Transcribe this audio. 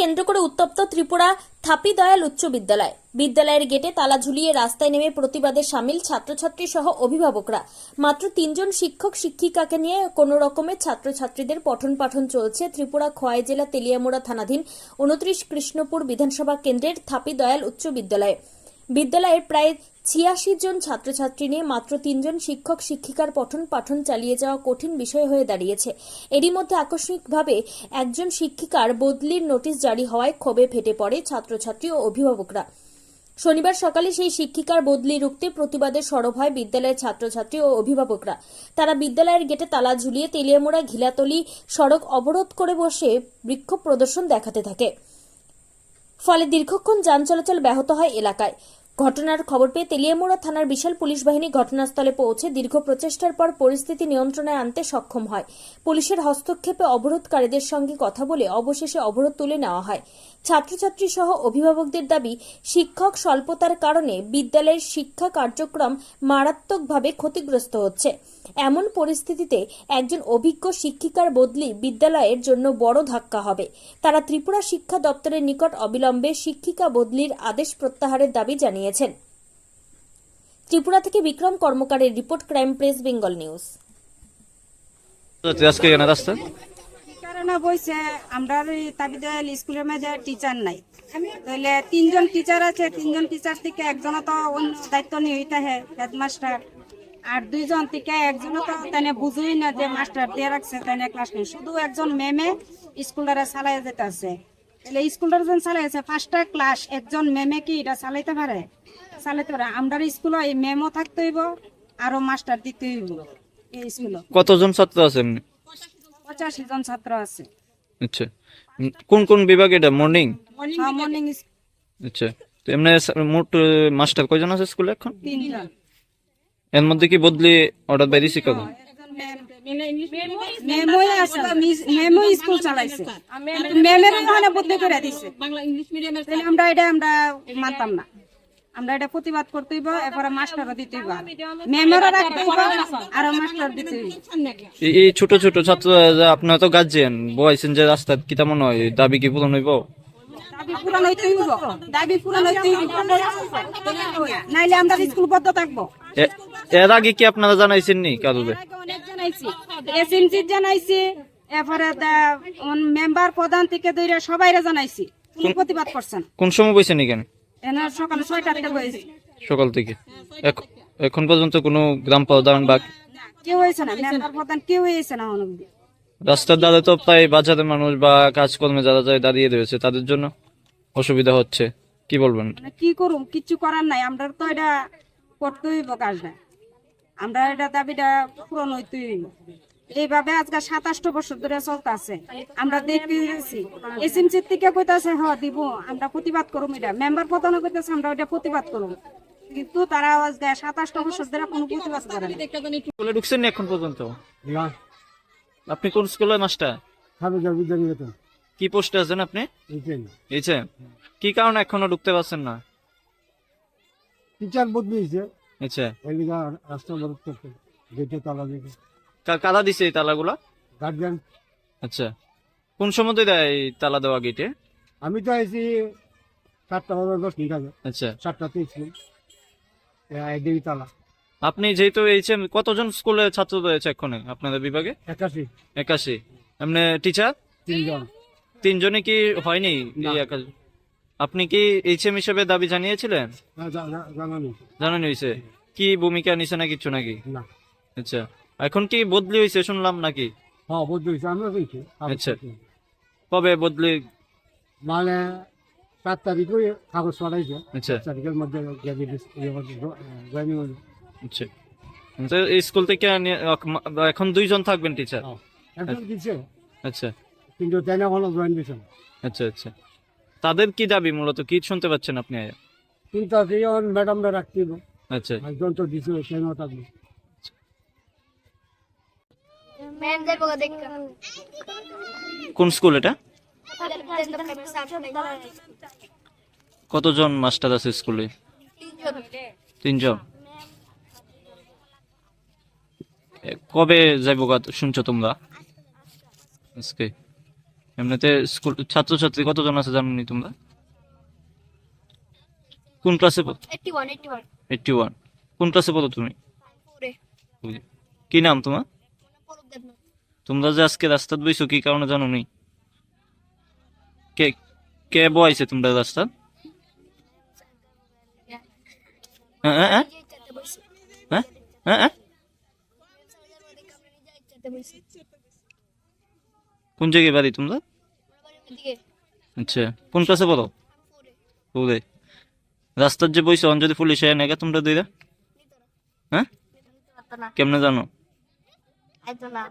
কেন্দ্র করে উত্তপ্ত ত্রিপুরা থাপি দয়াল উচ্চ বিদ্যালয়। বিদ্যালয়ের গেটে তালা ঝুলিয়ে রাস্তায় নেমে প্রতিবাদে সামিল ছাত্রছাত্রী সহ অভিভাবকরা। মাত্র তিনজন শিক্ষক শিক্ষিকাকে নিয়ে কোনো রকমের ছাত্রছাত্রীদের পঠন পাঠন চলছে। ত্রিপুরা খোয়াই জেলা তেলিয়ামোড়া থানাধীন উনত্রিশ কৃষ্ণপুর বিধানসভা কেন্দ্রের থাপি দয়াল উচ্চ বিদ্যালয়ে। বিদ্যালয়ের প্রায় ছিয়াশি জন ছাত্রছাত্রী নিয়ে মাত্র তিনজন শিক্ষক, শিক্ষিকার পঠন পাঠন চালিয়ে যাওয়া কঠিন বিষয় হয়ে দাঁড়িয়েছে। এরই মধ্যে আকস্মিকভাবে একজন শিক্ষিকার বদলির নোটিশ জারি হওয়ায় ক্ষোভে ফেটে পড়ে ছাত্রছাত্রী ও অভিভাবকরা। শনিবার সকালে সেই শিক্ষিকার বদলি রুখতে প্রতিবাদে সরব হয় বিদ্যালয়ের ছাত্রছাত্রী ও অভিভাবকরা। তারা বিদ্যালয়ের গেটে তালা ঝুলিয়ে তেলিয়ামোড়া, ঘিলাতলি, সড়ক অবরোধ করে বসে বিক্ষোভ প্রদর্শন দেখাতে থাকে। ফলে দীর্ঘক্ষণ যান চলাচল ব্যাহত হয় এলাকায়। ঘটনার খবর পেয়ে তেলিয়ামুড়া থানার বিশাল পুলিশ বাহিনী ঘটনাস্থলে পৌঁছে দীর্ঘ প্রচেষ্টার পর পরিস্থিতি নিয়ন্ত্রণে আনতে সক্ষম হয়। পুলিশের হস্তক্ষেপে অবরোধকারীদের সঙ্গে কথা বলে অবশেষে অবরোধ তুলে নেওয়া হয়। ছাত্রছাত্রী সহ অভিভাবকদের দাবি, শিক্ষক স্বল্পতার কারণে বিদ্যালয়ের শিক্ষা কার্যক্রম মারাত্মকভাবে ক্ষতিগ্রস্ত হচ্ছে। এমন পরিস্থিতিতে একজন অভিজ্ঞ শিক্ষিকার বদলি বিদ্যালয়ের জন্য বড় ধাক্কা হবে। তারা ত্রিপুরা শিক্ষা দপ্তরের নিকট অবিলম্বে শিক্ষিকা বদলির আদেশ প্রত্যাহারের দাবি জানিয়েছেন। ত্রিপুরা থেকে Bikram কর্মকারের report crime press Bengal news. আজকে রাস্তা কারণে বইছে? আমরা এই স্কুলের মাঝে টিচার নাই। তাহলে তিনজন টিচার আছে তিনজন টিচার থেকে একজন তো অন্য দায়িত্ব নিয়ে হেডমাস্টার আর দুইজন থেকে একজন তো তাই বুঝুই না যে মাস্টার দিয়ে রাখছে তাই ক্লাস নেই। শুধু একজন মেমে স্কুলটারে চালাই যেতে আছে। তাহলে স্কুলটার যখন চালাইছে। ফার্স্টটা ক্লাস একজন ম্যামে কি এটা চালাইতে পারে? চালাইতে পারে। আমরা স্কুলে এই ম্যামও থাকতে হইব আরও মাস্টার দিতে হইব এই স্কুলে। কতজন ছাত্র আছেন পঁচাশি জন ছাত্র আছে। আচ্ছা। কোন কোন বিভাগ এটা? মর্নিং মর্নিং আচ্ছা। তো এমনি মোট মাস্টার কয়জন আছে স্কুলে এখন? তিনজন। এর মধ্যে কি বদলি অর্ডার বাইরেছি কখন? মেমোই আছে মিস- স্কুল চালাইছে। মেমের ওখানে বদলি করে দিছে। তাহলে আমরা এটা আমরা মানতাম না। আমরা এটা প্রতিবাদ করতে হইব এরপরে মাস্টারও দিতে হইব। মেমেরও রাখতে হইব আর মাস্টার দিতে এই- ছোট ছোট ছাত্র আপনারা তো গার্জিয়ান বয়সেন যে রাস্তা কি তেমন হয়? দাবি কি পূরণ হইব? দাবি পূরণ হইতে হইব। দাবি পূরণ হইতে হইব। নাইলে আমরা স্কুল বদ্ধ থাকব। এ- এর আগে কি আপনারা জানাইছেন নি অনেক জানাইছি। এসএমসি জানাইছি এরপরে মেম্বার প্রধান থেকে ধরে সবাইরে জানাইছি। প্রতিবাদ করছেন কোন সময় বইছেন এখানে? সকালে ছয়টা থেকে বয়েছি সকাল থেকে। এখন পর্যন্ত কোনো গ্রাম প্রধান বা কেউ হয়েছে না মেম্বার প্রধান কেউ হয়েছে না রাস্তার ধারে তো প্রায় বাজারের মানুষ বা কাজকর্মে যারা যায় দাঁড়িয়ে রয়েছে তাদের জন্য অসুবিধা হচ্ছে। কি বলবেন? মানে কি করুম? কিচ্ছু করার নাই। আমরা তো এটা করতে হইব কাজটা। আমরা এটা দাবিটা পূরণ হইতে এইভাবে আজকে সাতাশটা বছর ধরে চলতেছে। আমরা দেখতেছি এসএমসি থেকে কইতাছে হ দিব আমরা প্রতিবাদ করুম এটা। মেম্বার প্রধান কইতাছে আমরা এটা প্রতিবাদ করুম। কিন্তু তারা আজকে সাতাশটা বছর ধরে কোনো প্রতিবাদ করে স্কুলে ঢুকছেন এখন পর্যন্ত? না। আপনি কোন স্কুলের মাস্টার? কি পোস্টে আছেন আপনি? এইছে কি কারণে এখনও ঢুকতে পারছেন না? টিচার বদলিয়েছে আচ্ছা। এদিকে রাস্তা বরফ করতে গেটে তালা দিকে কা- দিছে এই তালাগুলা? আচ্ছা। কোন সময় দেয় এই তালা দেওয়া গেটে? আমি তো আইছি সাতটা বাজে দশ মিনিট আগে। আচ্ছা। সাতটাতে স্কুল এদিকে তালা। আপনি যেহেতু এইছে কতজন স্কুলে ছাত্র রয়েছে এক্ষণে আপনাদের বিভাগে? একাশি। একাশি। এমনি টিচার? তিনজন। তিনজনে কি হয়নি এই একা- আপনি কি এইচএম হিসেবে দাবি জানিয়েছিলেন? নেই জানানি হয়েছে। কি ভূমিকা নিছে না কিছু নাকি? না। আচ্ছা এখন কি বদলি হয়েছে শুনলাম নাকি? হ্যাঁ বদলিয়েছে আমরা বলছি আচ্ছা। কবে বদলি? মানে সাত তারিখ তারিখে কাগজ পাঠাইছে। আচ্ছা। তারিখের মধ্যে জয়নিং আচ্ছা। তো স্কুল থেকে এখন দুইজন থাকবেন টিচার একজন দিচ্ছে আচ্ছা। কিন্তু তাই না হলো জয়েন দিয়েছে আচ্ছা আচ্ছা। তাদের কি দাবি মূলত? কি শুনতে পাচ্ছেন আপনি? কিন্তু ম্যাডামরা রাখতে। আচ্ছা। কোন স্কুল এটা? কতজন মাস্টার আছে স্কুলে? তিনজন। কবে যাইব শুনছো তোমরা? আজকে। এমনিতে স্কুল ছাত্রছাত্রী কতজন আছে জানো তোমরা? কোন ক্লাসে এইটটি ওয়ান কোন ক্লাসে পড়ো তুমি? কি নাম তোমার? তোমরা যে আজকে রাস্তাত বইছো কি কারণে জানো নি? কে কে বইছে তোমরা রাস্তাত? হ্যাঁ হ্যাঁ হ্যাঁ? কোন জায়গায় বাড়ি তোমরা? আচ্ছা কোন ক্লাসে পড়ো? ওরে রাস্তার যে বইছে অন যদি পুলিশ এনে গে তোমরা দুইরা? হ্যাঁ? কেমনে জানো? না।